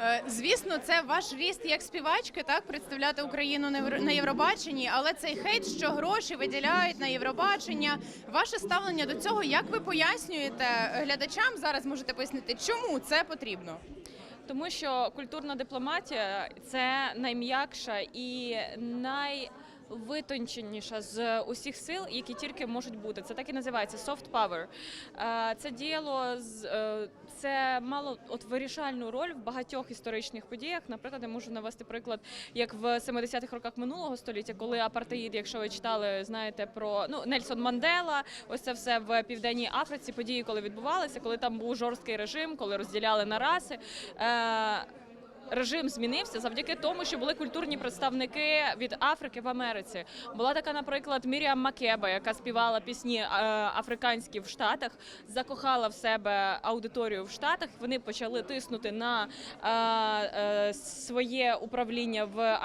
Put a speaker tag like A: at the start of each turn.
A: Е, Звісно, це ваш ріст як співачки, так представляти Україну на Євро- на Євробаченні, але цей хейт, що гроші виділяють на Євробачення. Ваше ставлення до цього, як ви пояснюєте глядачам? Зараз можете пояснити, чому це потрібно?
B: Тому що культурна дипломатія це найм'якша і найвитонченіша з усіх сил, які тільки можуть бути. Це так і називається soft power. Е, Це діяло е, це мало от вирішальну роль в багатьох історичних подіях. Наприклад, я можу навести приклад, як в 70-х роках минулого століття, коли апартеїд, якщо ви читали, знаєте про ну Нельсон Мандела, ось це все в південній Африці. Події, коли відбувалися, коли там був жорсткий режим, коли розділяли на раси. Режим змінився завдяки тому, що були культурні представники від Африки в Америці. Була така, наприклад, Міріам Макеба, яка співала пісні е, африканські в Штатах, закохала в себе аудиторію в Штатах. Вони почали тиснути на е, е, своє управління в Америці.